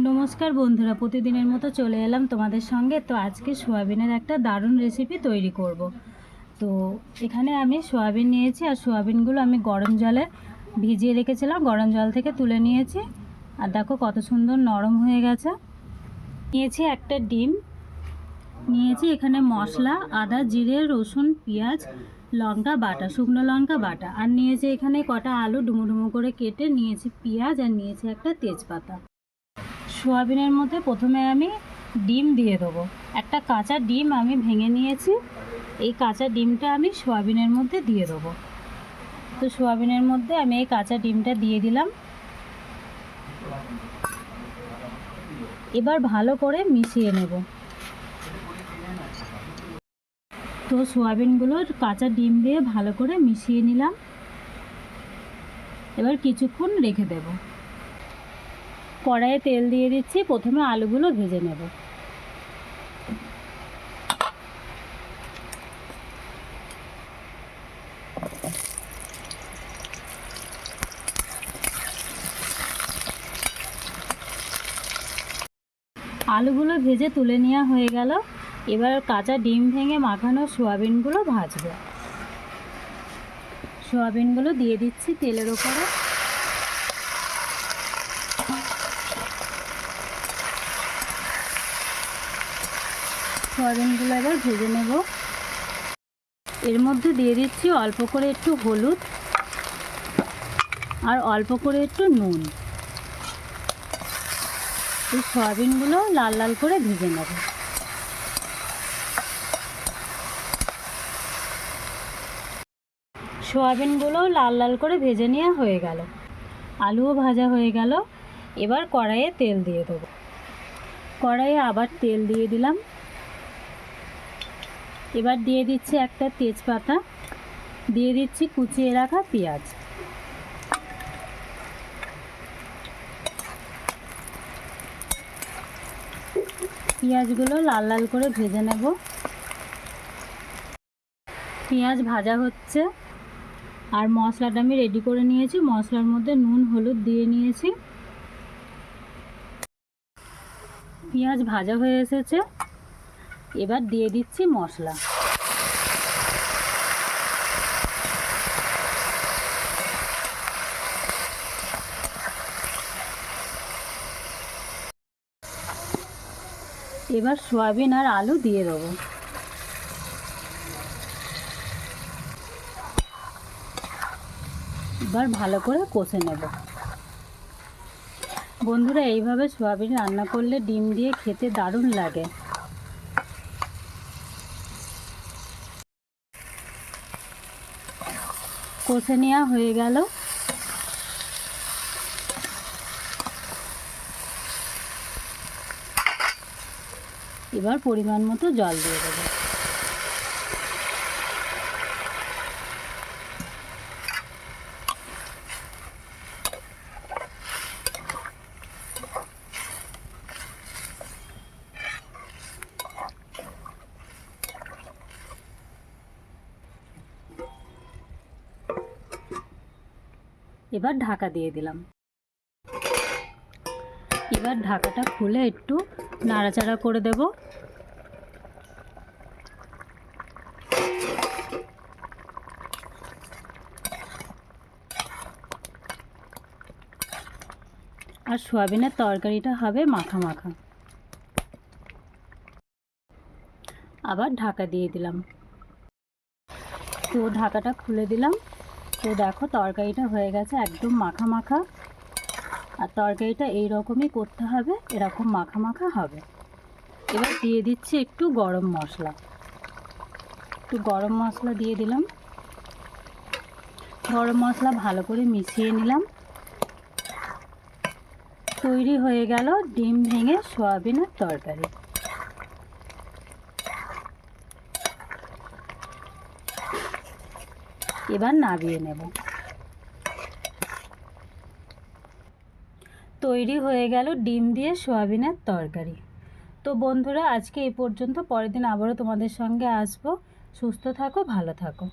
নমস্কার বন্ধুরা, প্রতিদিনের মতো চলে এলাম তোমাদের সঙ্গে। তো আজকে সোয়াবিনের একটা দারুণ রেসিপি তৈরি করব। তো এখানে আমি সোয়াবিন নিয়েছি, আর সোয়াবিনগুলো আমি গরম জলে ভিজিয়ে রেখেছিলাম। গরম জল থেকে তুলে নিয়েছি। আর দেখো কত সুন্দর নরম হয়ে গেছে। নিয়েছি একটা ডিম। নিয়েছি এখানে মশলা, আদা, জিরে, রসুন, পেঁয়াজ, লঙ্কা বাটা, শুকনো লঙ্কা বাটা। আর নিয়েছি এখানে কটা আলু ডুমো ডুমো করে কেটে নিয়েছি পেঁয়াজ, আর নিয়েছি একটা তেজপাতা। সোয়াবিনের মধ্যে প্রথমে আমি ডিম দিয়ে দেবো। একটা কাঁচা ডিম আমি ভেঙে নিয়েছি। এই কাঁচা ডিমটা আমি সোয়াবিনের মধ্যে দিয়ে দেবো। তো সোয়াবিনের মধ্যে আমি এই কাঁচা ডিমটা দিয়ে দিলাম। এবার ভালো করে মিশিয়ে নেব। তো সোয়াবিনগুলো কাঁচা ডিম দিয়ে ভালো করে মিশিয়ে নিলাম। এবার কিছুক্ষণ রেখে দেব। কড়াইয়ে তেল দিয়ে দিচ্ছি। প্রথমে আলুগুলো ভেজে নেব। আলুগুলো ভেজে তুলে নেওয়া হয়ে গেল। এবার কাঁচা ডিম ভেঙে মাখানো সোয়াবিনগুলো ভাজবো। সোয়াবিনগুলো দিয়ে দিচ্ছি তেলের ওপরে। সোয়াবিনগুলো এবার ভেজে নেব। এর মধ্যে দিয়ে দিচ্ছি অল্প করে একটু হলুদ আর অল্প করে একটু নুন। এই সয়াবিনগুলো লাল লাল করে ভেজে নেব। সয়াবিনগুলো লাল লাল করে ভেজে নেওয়া হয়ে গেল। আলুও ভাজা হয়ে গেল। এবার কড়াইয়ে তেল দিয়ে দেবো। কড়াইয়ে আবার তেল দিয়ে দিলাম। এবার দিয়ে দিচ্ছি একটা তেজপাতা। দিয়ে দিচ্ছি কুচিয়ে রাখা পেঁয়াজ। পেঁয়াজগুলো লাল লাল করে ভেজে নেব। পেঁয়াজ ভাজা হচ্ছে। আর মশলাটা আমি রেডি করে নিয়েছি। মশলার মধ্যে নুন, হলুদ দিয়ে নিয়েছি। পেঁয়াজ ভাজা হয়ে এসেছে। এবার দিয়ে দিচ্ছি মশলা। এবার সয়াবিন আর আলু দিয়ে দেবো। এবার ভালো করে কষে নেব। বন্ধুরা, এইভাবে সয়াবিন রান্না করলে ডিম দিয়ে খেতে দারুণ লাগে। কষে নেওয়া হয়ে গেল। এবার পরিমাণ মতো জল দিয়ে দেবো। এবার ঢাকা দিয়ে দিলাম। এবার ঢাকাটা খুলে একটু নাড়াচাড়া করে দেব। আর সোয়াবিনের তরকারিটা হবে মাখা মাখা। আবার ঢাকা দিয়ে দিলাম। তো ঢাকাটা খুলে দিলাম। তো দেখো তরকারিটা হয়ে গেছে একদম মাখা মাখা। আর তরকারিটা এই রকমই করতে হবে, এরকম মাখা মাখা হবে। এবার দিয়ে দিচ্ছি একটু গরম মশলা। একটু গরম মশলা দিয়ে দিলাম। গরম মশলা ভালো করে মিশিয়ে নিলাম। তৈরি হয়ে গেল ডিম ভেঙে সয়াবিনের তরকারি। এবার নাবিয়ে নেব। তৈরি হয়ে গেল ডিম দিয়ে সোয়াবিনের তরকারি। তো বন্ধুরা, আজকে এই পর্যন্ত। পরের দিন আবারও তোমাদের সঙ্গে আসব। সুস্থ থাকো, ভালো থাকো।